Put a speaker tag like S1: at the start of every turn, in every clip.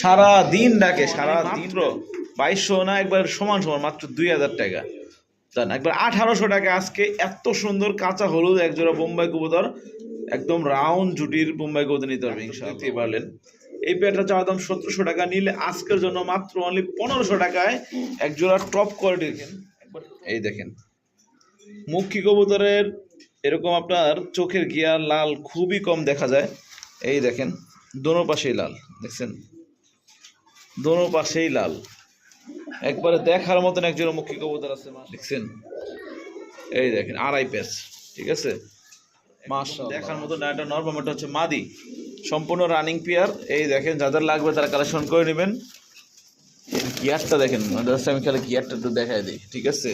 S1: সারা দিন ডাকে সারা দিন বাইশশো না একবার সমান সমান মাত্র দুই হাজার টাকা। জান একবার আঠারোশো টাকা। আজকে এত সুন্দর কাঁচা হলুদ একজোড়া বোম্বাই কবুতর। একদম রাউন্ড জুটির বোম্বাই কবুতর নিতে পারবে ইনশাআল্লাহ। পারলেন। এই পেয়ারটা চাওয়া দাম সতেরোশো টাকা। নিলে আজকের জন্য মাত্র অনলি পনেরোশো টাকায় এক জোড়া টপ কোয়ালিটির এই দেখেন। মুখী কবুতরের এরকম আপনার চোখের গিয়ার লাল খুবই কম দেখা যায়। এই দেখেন দোনো পাশেই লাল দেখছেন? দোনো পাশেই লাল। একবারে দেখার মতন একজন মুখী কবুতর আছে মা দেখছেন? এই দেখেন আড়াই পেস ঠিক আছে? দেখার মতন একটা নরমাল এটা হচ্ছে মাদি। সম্পূর্ণ রানিং পেয়ার এই দেখেন যাদের লাগবে তারা কালেকশন করে নেবেন। গিয়ারটা দেখেন জাস্ট আমি খালি গিয়ারটা একটু দেখাই দিই ঠিক আছে?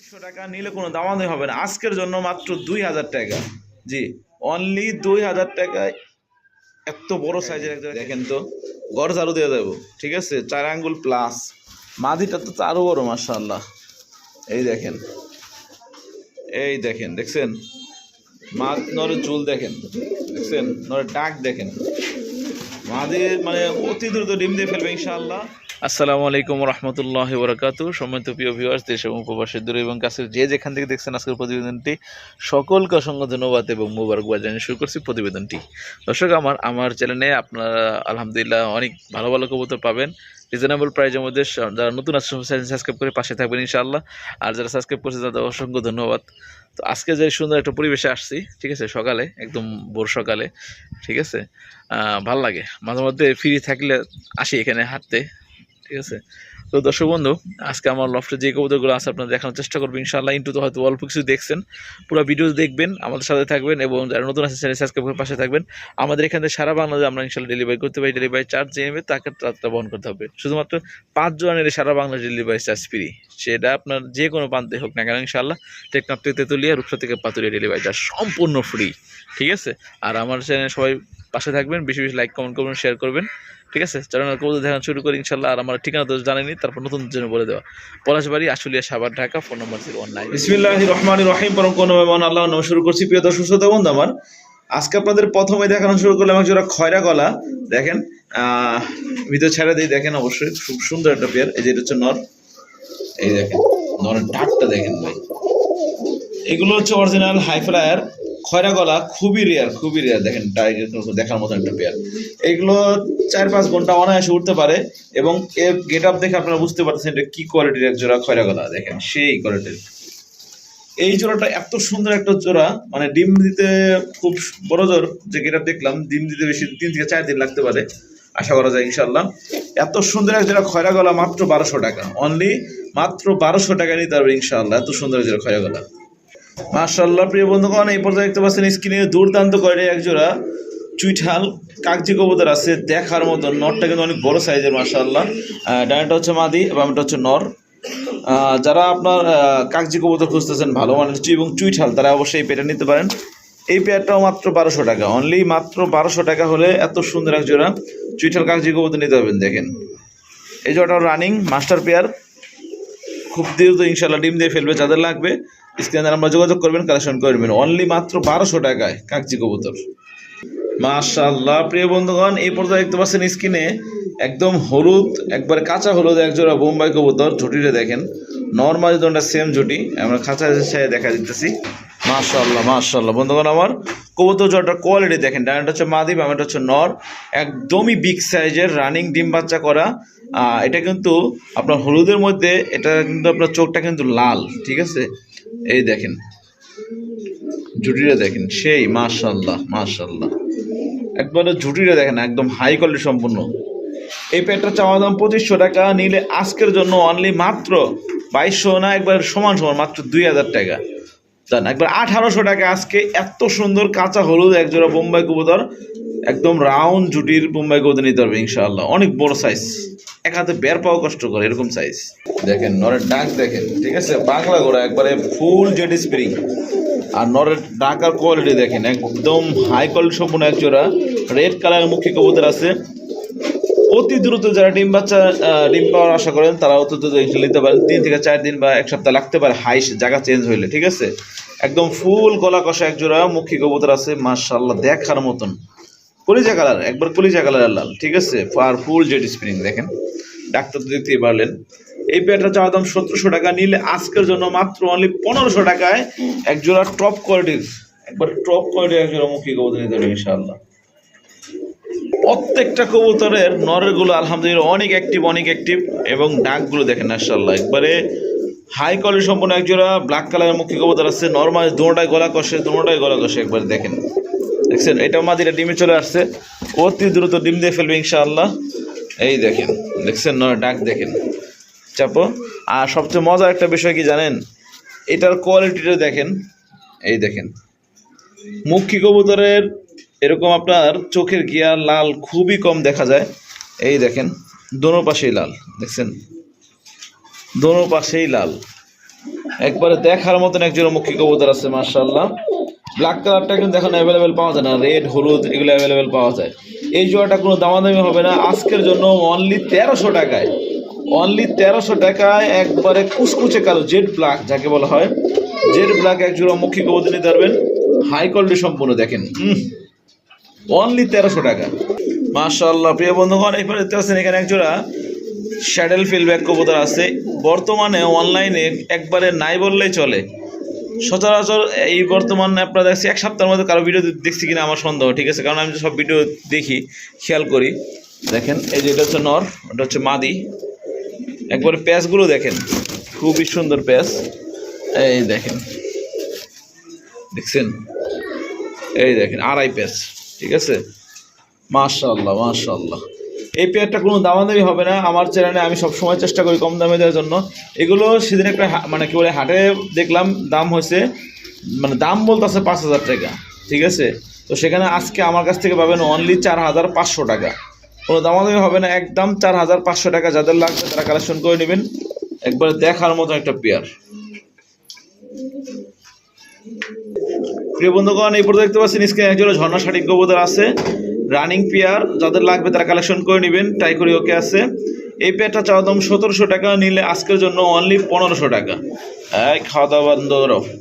S1: একশো টাকা নিলে কোনো দামাদামি হবে না। আজকের জন্য মাত্র দুই হাজার টাকা। জি অনলি দুই হাজার টাকায় এত বড় সাইজের একটা দেখেন তো। গড় চারু দিয়ে দেবো, ঠিক আছে? চার আঙ্গুল প্লাস মাঝিটা তো আরও বড় মার্শাল্লাহ এই দেখেন। এই দেখেন, দেখছেন? মা, নরের চুল দেখেন, দেখছেন? নরের ডাক দেখেন। মাঝে মানে অতি দ্রুত ডিম দিয়ে ফেলবে, ইনশাআল্লাহ। আসসালামু আলাইকুম রহমতুল্লাহ বরকাতু সম্মানিত প্রিয় ভিউয়ার্স দেশ এবং উপবাসের দূরে এবং কাছের যে যেখান থেকে দেখছেন আজকের প্রতিবেদনটি, সকলকে অসংখ্য ধন্যবাদ এবং মুবারকবাদ জানিয়ে শুরু করছি প্রতিবেদনটি। দর্শক, আমার আমার চ্যানেলে আপনারা আলহামদুলিল্লাহ অনেক ভালো ভালো কবুতর পাবেন। রিজনেবল প্রাইজের মধ্যে যারা নতুন আছে সাবস্ক্রাইব করে পাশে থাকবেন ইনশাআল্লাহ। আর যারা সাবস্ক্রাইব করছে তাদের অসংখ্য ধন্যবাদ। তো আজকে যে সুন্দর একটা পরিবেশে আসছি, ঠিক আছে, সকালে, একদম ভোর সকালে, ঠিক আছে ভালো লাগে। মাঝে মধ্যে ফ্রি থাকলে আসি এখানে হাঁটতে। ঠিক আছে? তো দর্শক বন্ধু, আজকে আমার লফটে যে কবুতরগুলো আছে আপনার দেখানোর চেষ্টা করবেন ইনশাআল্লাহ ইন্টু তো হয়তো অল্প কিছু দেখছেন। পুরো ভিডিও দেখবেন, আমাদের সাথে থাকবেন এবং যারা নতুন আছে চ্যানেল সাবস্ক্রাইব করে পাশে থাকবেন। আমাদের এখান থেকে সারা বাংলাদেশে আমরা ইনশাল্লাহ ডেলিভারি করতে পারি। ডেলিভারি চার্জ যে নেবে তাকে তারটা বহন করতে হবে। শুধুমাত্র পাঁচ জনের সারা বাংলা ডেলিভারি চার্জ ফ্রি সেটা আপনার যে কোনো প্রান্তে হোক না কেন ইনশাল্লাহ টেকনাপ থেকে তেতুলিয়া, রূপসা থেকে পাতুলিয়া ডেলিভারি চার্জ সম্পূর্ণ ফ্রি ঠিক আছে? আর আমার চ্যানেল সবাই পাশে থাকবেন। বেশি বেশি লাইক কমেন্ট করবেন শেয়ার করবেন। ঠিক আছে? চলুন কবুতর দেখানো শুরু করি ইনশাল্লাহ আর আমার ঠিকানা তো জানেনি তারপর নতুন জন্য বলে দেওয়া। Palashbari, Ashulia Savar Dhaka, phone number zero nine. বিসমিল্লাহ রহমান রহিম পরম কোন আল্লাহ নাম শুরু করছি। প্রিয় দর্শক, শ্রোতা, বন্ধু আমার, আজকে আপনাদের প্রথমে দেখানো শুরু করলাম এক জোড়া খয়রা গলা। দেখেন ভিতর ছেড়ে দিয়ে দেখেন অবশ্যই খুব সুন্দর একটা পেয়ার। এই যে এটা হচ্ছে নর। এই দেখেন, নরের ডাকটা দেখেন ভাই। এগুলো হচ্ছে অরিজিনাল হাই ফ্লায়ার খয়রা গলা খুবই রেয়ার খুবই রেয়ার দেখেন টাইগার দেখার মতো একটা পেয়ার এগুলো চার পাঁচ ঘণ্টা অনায়াসে উঠতে পারে এবং এর গেট আপ দেখে আপনারা বুঝতে পারছেন এটা কি কোয়ালিটির এক জোড়া খয়রা গলা, দেখেন, সেই কোয়ালিটির এই জোড়াটা এত সুন্দর একটা জোড়া মানে ডিম দিতে খুব বড় জোর, যে গেট আপ দেখলাম, ডিম দিতে বেশি তিন থেকে চার দিন লাগতে পারে, আশা করা যায় ইনশাল্লাহ এত সুন্দর এক জোড়া খয়রা গলা মাত্র বারোশো টাকা অনলি মাত্র বারোশো টাকা নিতে পারবে ইনশাল্লাহ এত সুন্দর এক জোড়া খয়রা গলা। মার্শাল্লাহ প্রিয় বন্ধুগণ, এই পর্যায়ে দেখতে পাচ্ছেন স্ক্রিনে দুর্দান্ত করে একজোড়া চুইঠাল কাগজি কবুতর আছে দেখার মতো। নরটা কিন্তু অনেক বড় সাইজের মার্শাল্লাহ ডানাটা হচ্ছে মাদি এবং এটা হচ্ছে নর। যারা আপনার কাগজি কবুতর খুঁজতেছেন, ভালো মানের এবং চুইঠাল, তারা অবশ্যই পেয়ারটা নিতে পারেন। এই পেয়ারটাও মাত্র বারোশো টাকা। অনলি মাত্র বারোশো টাকা হলে এত সুন্দর এক জোড়া চুইঠাল কাগজি কবুতর নিতে পারবেন, দেখেন। এই জোড়াটা রানিং মাস্টার পেয়ার। খুব দ্রুত ইনশাল্লাহ ডিম দিয়ে ফেলবে, যাদের লাগবে। স্ক্রিনে আমরা যোগাযোগ করবেন কালেকশন করবেন অনলি মাত্র বারোশো টাকায় কাকজি কবুতর। মাশাল্লাহ প্রিয় বন্ধুগণ, এই পর্যায়ে দেখতে পাচ্ছেন স্ক্রিনে একদম হলুদ, একবার কাঁচা হলুদ, একজোড়া বোম্বাই কবুতর ঝুটিটা দেখেন। নর্মাল দুটা সেম ঝুটি, আমরা খাঁচা সাথে দেখা দিতেছি। মাশাল্লাহ মাশাল্লাহ বন্ধুগণ, আমার কবুতর জোড়াটার কোয়ালিটি দেখেন। ডায়নটা হচ্ছে মাদি বামেটা হচ্ছে নর। একদমই বিগ সাইজের রানিং ডিম বাচ্চা করা। এটা কিন্তু আপনার হলুদের মধ্যে, এটা কিন্তু আপনার চোখটা কিন্তু লাল, ঠিক আছে? এই দেখেন জুটিটা দেখেন, সেই মাশাল্লাহ মাশাল্লাহ একবারে জুটিটা দেখেন, একদম হাই কোয়ালিটি সম্পূর্ণ। এই প্যান্টটা চাওয়া দাম পঁচিশশো টাকা, নিলে আজকের জন্য অনলি মাত্র বাইশশো না, একবার সমান সমান, মাত্র দুই হাজার টাকা। জান, একবার আঠারোশো টাকা, আজকে এত সুন্দর কাঁচা হলুদ, একজোড়া বোম্বাই কবুতর একদম রাউন্ড জুটির বোম্বাই কবুতর নিতে পারবে, ইনশাআল্লাহ। অনেক বড় সাইজ এক হাতে বের পাওয়া কষ্ট করে, এরকম সাইজ দেখেন, নরের ডাক দেখেন, ঠিক আছে? বাংলা ঘোড়া, একবারে ফুল জেড স্প্রিং আর নরের ডাকার কোয়ালিটি দেখেন, একদম হাই কোয়ালিটি সম্পূর্ণ এক জোড়া। রেড কালারের মুখী কবুতর আছে। অতি দ্রুত যারা ডিম বাচ্চা ডিম পাওয়ার আশা করেন, তারা অতি দ্রুত নিতে পারেন। তিন থেকে চার দিন বা এক সপ্তাহ লাগতে পারে হাই জায়গা চেঞ্জ হইলে, ঠিক আছে? একদম ফুল গলা কষা এক জোড়া, মুখী কবুতর আছে মার্শাল্লাহ দেখার মতন। কলিজা কালার, একবার কলিজা কালারের লাল, ঠিক আছে? আর ফুল জেড স্প্রিং, দেখেন। ডাক্তার তো পারলেন। এই পেয়ারটা চাওয়া দাম সতেরোশো টাকা, নিলে আজকের জন্য মাত্র অনলি পনেরোশো টাকায় এক জোড়া টপ কোয়ালিটির একবার টপ কোয়ালিটির এক জোড়া মুখী কবুতর নিতে হবে ইনশাআল্লাহ। প্রত্যেকটা কবুতরের নরেরগুলো আলহামদুলিল্লাহ অনেক অ্যাক্টিভ অনেক অ্যাক্টিভ এবং ডাকগুলো দেখেন, মাশাআল্লাহ। একবারে হাই কোয়ালিটি সম্পন্ন এক জোড়া ব্ল্যাক কালারের মুখী কবুতর আছে নর্মাল দুটাই গলা কষে দুটাই গলা কষে একবার দেখেন। দেখছেন এটা মাদিরা ডিমে চলে আসছে। অতি দ্রুত ডিম দিয়ে ফেলবে ইনশাআল্লাহ। এই দেখেন, দেখছেন নয় ডাক দেখেন। চাপো। আর সবচেয়ে মজার একটা বিষয় কি জানেন? এটার কোয়ালিটিটা দেখেন। এই দেখেন। মুখী কবুতরের এরকম আপনার চোখের গিয়ার লাল খুবই কম দেখা যায়। এই দেখেন, দোনো পাশেই লাল, দেখছেন? দোনো পাশেই লাল। একবারে দেখার মতন একজন মুখী কবুতর আছে মার্শাল্লাহ ব্ল্যাক কালারটা কিন্তু এখন অ্যাভেলেবেল পাওয়া যায় না রেড হলুদ, এগুলো অ্যাভেলেবেল পাওয়া যায়। এই জোড়াটা কোনো দামাদামি হবে না, আজকের জন্য অনলি তেরোশো টাকায়। অনলি তেরোশো টাকায় একবারে কুচকুচে কালো জেড ব্ল্যাক যাকে বলা হয়। জেড ব্ল্যাক এক জোড়া মুখী কবুতর নিতে পারবেন হাই কোয়ালিটি সম্পূর্ণ, দেখেন। অনলি তেরোশো টাকা। মাশাল্লাহ প্রিয় বন্ধুগণ এরপরে দেখতে পাচ্ছেন এখানে এক জোড়া শ্যাডেল ফিল্ডব্যাক কবুতর আছে। বর্তমানে অনলাইনে একবারে নাই বললেই চলে। সচরাচর এই বর্তমানে আপনারা দেখছি, এক সপ্তাহের মধ্যে কারও ভিডিও দেখছি কিনা আমার সন্দেহ, ঠিক আছে? কারণ আমি সব ভিডিও দেখি, খেয়াল করি। দেখেন, এই যে এটা হচ্ছে নর, ওটা হচ্ছে মাদি। একবারে প্যাচগুলো দেখেন, খুবই সুন্দর প্যাচ। এই দেখেন, দেখছেন? এই দেখেন, আড়াই প্যাচ, ঠিক আছে? মাশাল্লাহ মাশাল্লাহ এই পেয়ারটা কোনো দামাদামি হবে না। আমার চ্যানেলে আমি সব সময় চেষ্টা করি কম দামে দেওয়ার জন্য। এগুলো সেদিন একটা মানে কি বলে, হাটে দেখলাম, দাম হয়েছে মানে দাম বলতেছে পাঁচ হাজার টাকা, ঠিক আছে? তো সেখানে আজকে আমার কাছ থেকে পাবেন অনলি চার হাজার পাঁচশো টাকা। কোনো দামাদামি হবে না, একদম চার হাজার পাঁচশো টাকা যাদের লাগবে তারা কালেকশন করে নেবেন। একবারে দেখার মতো একটা পেয়ার প্রিয় বন্ধুগণ, এই পর্যন্ত দেখতে পাচ্ছেন, স্ক্রিনে একজন ঝর্ণা শাড়ি কবুতর আছে। রানিং পেয়ার যাদের লাগবে তারা কালেকশন করে নেবেন ট্রাই করি ওকে আছে। এই পেয়ারটা চাওয়া দাম সতেরোশো টাকা, নিলে আজকের জন্য অনলি পনেরোশো টাকা। এই খাওয়া দাওয়া বন্ধ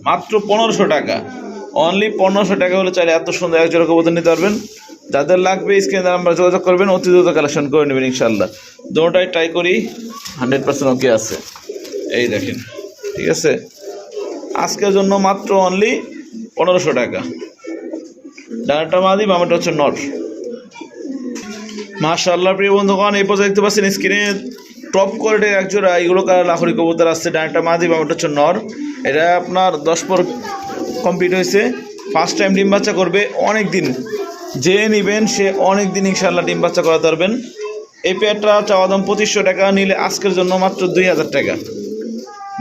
S1: মাত্র পনেরোশো টাকা। অনলি পনেরোশো টাকা হলে চাইলে এত সুন্দর এক জোড়া কবুতর নিতে পারবেন। যাদের লাগবে স্ক্রিনে আমরা যোগাযোগ করবেন, অতি দ্রুত কালেকশন করে নেবেন ইনশাল্লাহ দুটোটাই ট্রাই করি হান্ড্রেড পার্সেন্ট ওকে আছে। এই দেখেন, ঠিক আছে? আজকের জন্য মাত্র অনলি পনেরোশো টাকা। ডানাটা মাদি, বামাটা হচ্ছে নট মাশাআল্লাহ, প্রিয় বন্ধুগণ, এই পর্যন্ত দেখতে পাচ্ছেন স্ক্রিনে টপ কোয়ালিটির এক জোড়া এগুলো কালার লাহরি কবুতর আসছে, ডানাটা মাদি বামাটা হচ্ছে নর। এটা আপনার দশ পর কমপ্লিট হয়েছে। ফার্স্ট টাইম ডিম বাচ্চা করবে অনেক দিন যে নেবেন, সে অনেক দিন ইনশাল্লাহ ডিম বাচ্চা করাতে পারবেন। এই পেয়ারটা চাওয়া দাম পঁচিশশো টাকা, নিলে আজকের জন্য মাত্র দুই হাজার টাকা।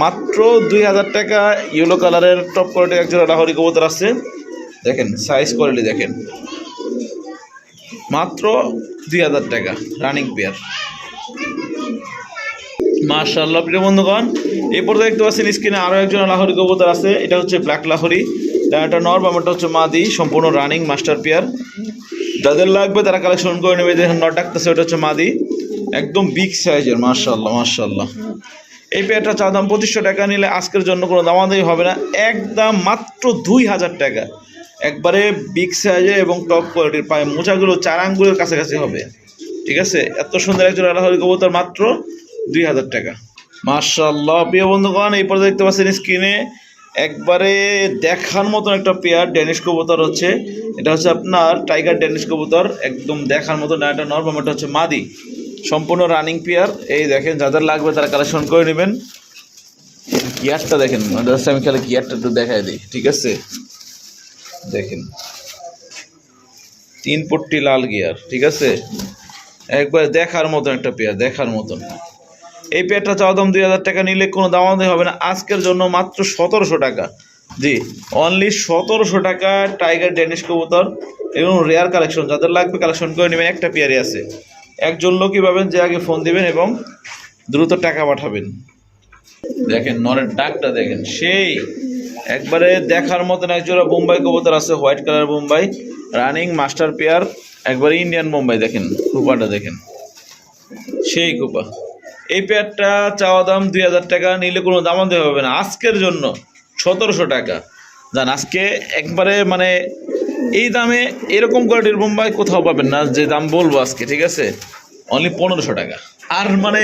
S1: মাত্র দুই হাজার টাকা ইয়েলো কালারের টপ কোয়ালিটির এক জোড়া লাহরি কবুতর আসছে। দেখেন সাইজ কোয়ালিটি দেখেন। মাত্র দুই হাজার টাকা রানিং পেয়ার মার্শাল্লাহ প্রিয় বন্ধুগণ, এই পর্যায়ে দেখতে পাচ্ছেন স্ক্রিনে আরও একজন লাহরি কবুতর আছে, এটা হচ্ছে ব্ল্যাক লাহরি। এটা নর বামাটা হচ্ছে মাদি, সম্পূর্ণ রানিং মাস্টার পেয়ার যাদের লাগবে তারা কালেকশন করে নেবে দেখেন নট ডাকতেছে, ওটা হচ্ছে মাদি। একদম বিগ সাইজের মার্শাল্লাহ মার্শাল্লাহ এই পেয়ারটা চা দাম পঁচিশশো টাকা, নিলে আজকের জন্য কোনো দামাদামি হবে না। একদম মাত্র দুই হাজার টাকা। একবারে বিগ সাইজে এবং টপ কোয়ালিটির পায়ে মোচাগুলো চার আঙ্গুলের কাছাকাছি হবে। ঠিক আছে? এত সুন্দর একজন আলাহরি কবুতর মাত্র দুই হাজার টাকা। মার্শাল্লাহ প্রিয় বন্ধুগণ, এই পর্যায়ে দেখতে পাচ্ছেন স্ক্রিনে একবারে দেখার মতন একটা পেয়ার ড্যানিশ কবুতর হচ্ছে। এটা হচ্ছে আপনার টাইগার ড্যানিশ কবুতর। একদম দেখার মতন এটা নর্মাল এটা হচ্ছে মাদি। সম্পূর্ণ রানিং পেয়ার এই দেখেন যাদের লাগবে তারা কালেকশন করে নেবেন। গিয়ারটা দেখেন আমি খেলে গিয়ারটা একটু দেখাই দিই। ঠিক আছে? দেখেন। তিন পট্টি লাল গিয়ার, ঠিক আছে? একবার দেখার মতন একটা পেয়ার, দেখার মতন। এই পেয়ারটা চাওয়া দাম দুই হাজার টাকা নিলে কোনো দামাদামি হবে না। আজকের জন্য মাত্র সতেরোশো টাকা। জি অনলি সতেরোশো টাকা টাইগার ডেনিশ কবুতর এবং রেয়ার কালেকশন যাদের লাগবে কালেকশন করে নেবেন, একটা পেয়ারই আছে। একজন লোকই পাবেন, যে আগে ফোন দিবেন এবং দ্রুত টাকা পাঠাবেন। দেখেন নরের ডাকটা দেখেন, সেই একবারে দেখার মতন একজোড়া বোম্বাই কবুতর আছে, white colour Bombay, running master pair, একবারে ইন্ডিয়ান বোম্বাই দেখেন, কুপাটা দেখেন। সেই কুপা। এই পেয়ারটা চাওয়া দাম দুই হাজার টাকা, নিলে কোনো দাম দেওয়া হবে না। আজকের জন্য সতেরোশো টাকা। জান, আজকে একবারে মানে এই দামে এরকম কোয়ালিটির বোম্বাই কোথাও পাবেন না, যে দাম বলব আজকে, ঠিক আছে? অনলি পনেরোশো টাকা। আর মানে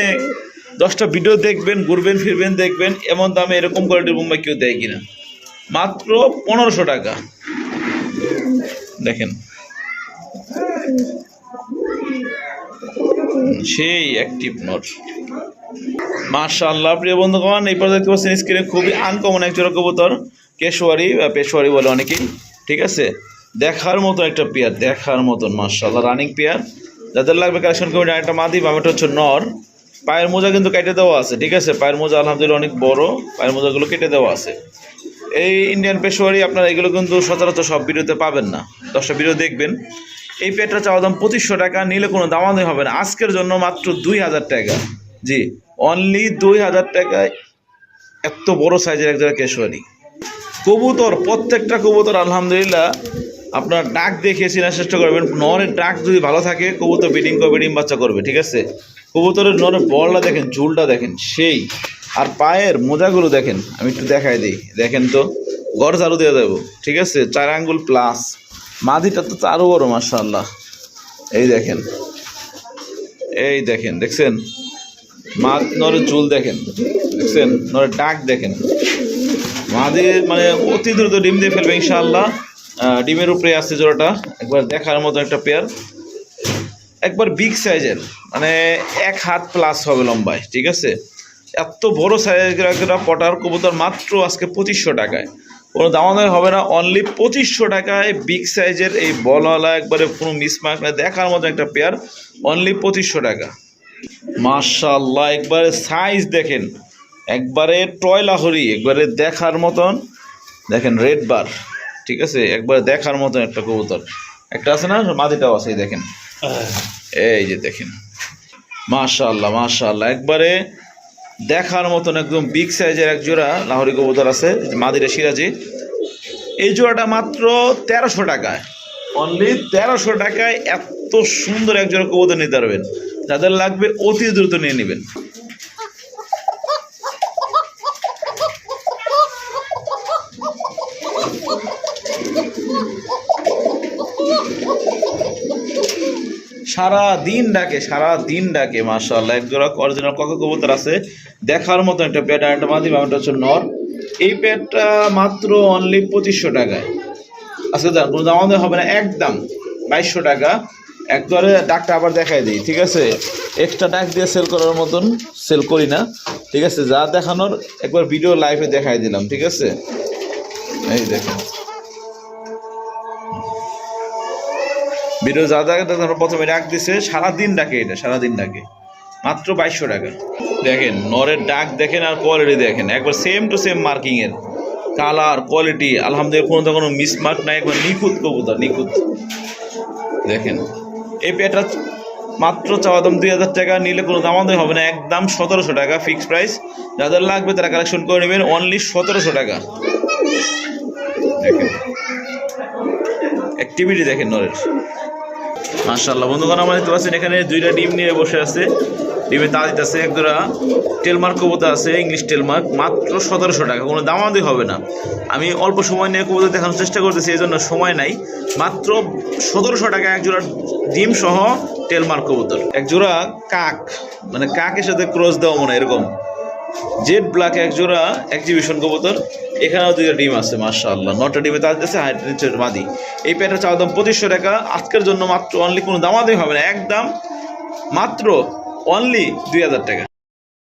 S1: দশটা ভিডিও দেখবেন, ঘুরবেন, ফিরবেন, দেখবেন, এমন দামে এরকম কোয়ালিটির বোম্বাই কেউ দেয় কিনা। মাত্র পনেরোশো টাকা। দেখেন। সেই অ্যাক্টিভ নোট মাশাআল্লাহ, প্রিয় বন্ধুগণ, এই পর্যন্ত দেখতে পাচ্ছেন স্ক্রিনে খুবই আনকমন এক জোড়া কবুতর কেশোয়ারি বা পেশোয়ারি বলে অনেকেই, ঠিক আছে? দেখার মতো একটা পেয়ার, দেখার মতন মাশাআল্লাহ রানিং পেয়ার। যাদের লাগবে কালেকশন করবেন একটা মাদি বামেটা হচ্ছে নর। পায়ের মোজা কিন্তু কেটে দেওয়া আছে, ঠিক আছে? পায়ের মোজা আলহামদুলিল্লাহ অনেক বড়, পায়ের মোজাগুলো কেটে দেওয়া আছে। এই ইন্ডিয়ান পেশোয়ারি আপনারা এগুলো কিন্তু সচরাচর সব ভিডিওতে পাবেন না। দশটা ভিডিও দেখবেন। এই পেটটা চাওয়া দাম পঁচিশশো টাকা, নিলে কোনো দামাদামি হবে না। আজকের জন্য মাত্র দুই হাজার টাকা। জি অনলি দুই হাজার টাকায় এত বড় সাইজের এক জায়গায় কেশোয়ারি কবুতর, প্রত্যেকটা কবুতর, আলহামদুলিল্লাহ, আপনার ডাক দেখে চেনার চেষ্টা করবেন। নরের ডাক যদি ভালো থাকে, কবুতর বিডিং করবে ডিম বাচ্চা করবে, ঠিক আছে? কবুতরের নরের বলটা দেখেন, ঝুলটা দেখেন, সেই। আর পায়ের মোজাগুলো দেখেন আমি একটু দেখাই দিই। দেখেন তো গড় ঝাড়ু দিয়ে দেবো ঠিক আছে? চার আঙ্গুল প্লাস মাদিটা তো আরও বড় মার্শাল্লাহ এই দেখেন এই দেখেন দেখছেন? মা নরের চুল দেখেন দেখছেন? নরের ডাক দেখেন। মাদের মানে অতি দ্রুত ডিম দিয়ে ফেলবে ইনশাআল্লাহ। আহ, ডিমের উপরে আসছে জোড়াটা। একবার দেখার মতো একটা পেয়ার একবার বিগ সাইজের মানে এক হাত প্লাস হবে লম্বায় ঠিক আছে? এত বড় সাইজের একটা পটার কবুতর মাত্র আজকে পঁচিশশো টাকায়। কোনো দামাদামি হবে না অনলি পঁচিশশো টাকায় বিগ সাইজের এই বলওয়ালা একবারে কোনো মিসমার্ক না দেখার মতো একটা পেয়ার অনলি পঁচিশশো টাকা। মার্শাল্লাহ একবারে সাইজ দেখেন একবারে টয় লাহরি একবারে দেখার মতন। দেখেন রেড বার ঠিক আছে? একবারে দেখার মতন একটা কবুতর। একটা আছে না মাদিটাও আছে দেখেন। এই যে দেখেন। মাশাল্লাহ মাশাল্লাহ একবারে দেখার মতন একদম বিগ সাইজের এক জোড়া লাহরি কবুতর আছে মাদিরা সিরাজি। এই জোড়াটা মাত্র তেরোশো টাকায়। অনলি তেরোশো টাকায় এত সুন্দর এক জোড়া কবুতর নিতে পারবেন। যাদের লাগবে অতি দ্রুত নিয়ে নেবেন। সারা দিন ডাকে সারা দিন ডাকে, মাশাআল্লাহ, এক জোড়া অরিজিনাল কক কবুতর আছে। দেখার মতো একটা পেট আর একটা মাদি বামটা হচ্ছে নর। এই পেটটা মাত্র অনলি পঁচিশশো টাকায়। আজকে দাম কোনো দাম হবে না, একদম বাইশশো টাকা। একবারে ডাকটা আবার দেখাই দিই, ঠিক আছে? এক্সট্রা ডাক দিয়ে সেল করার মতন সেল করি না, ঠিক আছে? যা দেখানোর, একবার ভিডিও লাইভে দেখাই দিলাম, ঠিক আছে? এই দেখেন ভিডিও যা দেখে প্রথমে ডাক দিছে, সারাদিন ডাকে এটা, সারাদিন ডাকে। মাত্র বাইশশো টাকা। দেখেন, নরের ডাক দেখেন আর কোয়ালিটি দেখেন। একবার সেম টু সেম মার্কিং এর। কালার কোয়ালিটি আলহামদুলিল্লাহ, কোনো তো কোনো মিসমার্ক নাই, একবার নিখুঁত কবুতর, নিখুঁত। দেখেন, এই পেটা মাত্র চাওয়া দাম দুই হাজার টাকা, নিলে কোনো দামাদামি হবে না, একদম সতেরোশো টাকা ফিক্সড প্রাইস যাদের লাগবে তারা কালেকশন করে নেবেন অনলি সতেরোশো টাকা। দেখেন অ্যাক্টিভিটি দেখেন নরের। মাশাল্লাহ বন্ধুগণ, আমার দেখতে পাচ্ছেন, এখানে দুইটা ডিম নিয়ে বসে আছে। ডিমে তা দিতেছে এক জোড়া টেলমার্ক কবুতর আছে ইংলিশ টেলমার্ক মাত্র সতেরোশো টাকা। কোনো দামাদি হবে না। আমি অল্প সময় নিয়ে কবুতর দেখানোর চেষ্টা করতেছি, এই জন্য সময় নাই। মাত্র সতেরোশো টাকা এক জোড়া ডিম সহ টেলমার্ক কবুতর। এক জোড়া কাক মানে কাকের সাথে ক্রস দেওয়া মনে এরকম। জেড ব্ল্যাক এক জোড়া এক্সিবিশন কবুতর। এখানেও দুইটা ডিম আছে, মাশাআল্লাহ। নটা ডিমে তার আছে হাইট মাদি। এই প্যাটটা চাওয়া দাম পঁচিশশো টাকা। আজকের জন্য মাত্র অনলি কোনো দামাদামি হবে না। একদম মাত্র অনলি দুই হাজার টাকা।